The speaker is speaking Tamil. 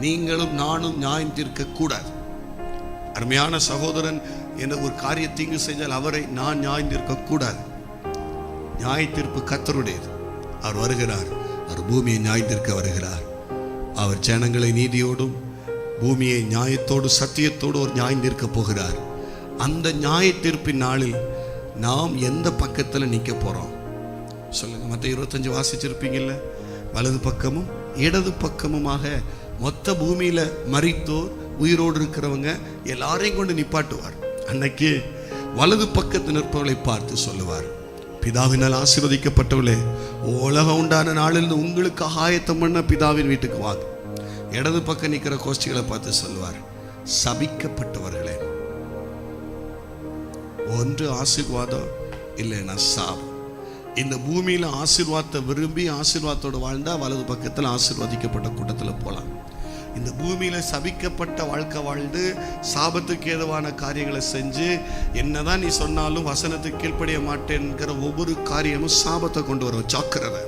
நீங்களும் நானும் நியாயம் தீர்க்க கூடாது. அருமையான சகோதரன் என்ன ஒரு காரியத்தீங்கு செஞ்சால் அவரை நான் நியாயம் தீர்க்க கூடாது. நியாய தீர்ப்பு கத்தருடையது அவர் வருகிறார். அவர் பூமியை நியாயம் தீர்க்க வருகிறார். அவர் ஜனங்களை நீதியோடும் பூமியை நியாயத்தோடு சத்தியத்தோடு ஒரு நியாயம் தீர்க்க போகிறார். அந்த நியாய தீர்ப்பின் நாளில் நாம் எந்த பக்கத்தில் நிற்க போகிறோம் சொல்லுங்கள் மற்ற இருபத்தஞ்சு வாசிச்சிருப்பீங்கள்ல வலது பக்கமும் இடது பக்கமுமாக மொத்த பூமியில மறித்தோர் உயிரோடு இருக்கிறவங்க எல்லாரையும் கொண்டு நிப்பாட்டுவார். அன்னைக்கு வலது பக்கத்து நிற்பவர்களை பார்த்து சொல்லுவார் பிதாவினால் ஆசீர்வதிக்கப்பட்டவளே உலகம் உண்டான நாளில் உங்களுக்கு ஆயத்தம் பண்ண பிதாவின் வீட்டுக்கு வாங்க. இடது பக்கம் நிற்கிற கோஷ்டிகளை பார்த்து சொல்லுவார் சபிக்கப்பட்டவர்களே ஒன்று ஆசீர்வாதம் இல்லைன்னா சாபம். இந்த பூமியில் ஆசீர்வாதத்தை விரும்பி ஆசீர்வாதத்தோடு வாழ்ந்தால் வலது பக்கத்தில் ஆசீர்வாதிக்கப்பட்ட கூட்டத்தில் போகலாம் இந்த பூமியில் சபிக்கப்பட்ட வாழ்க்கை வாழ்ந்து சாபத்துக்கு ஏதுவான காரியங்களை செஞ்சு என்னதான் நீ சொன்னாலும் வசனத்துக்கு கீழ்ப்படிய மாட்டேன்கிற ஒவ்வொரு காரியமும் சாபத்தை கொண்டு வரும். ஜாக்கிரதை.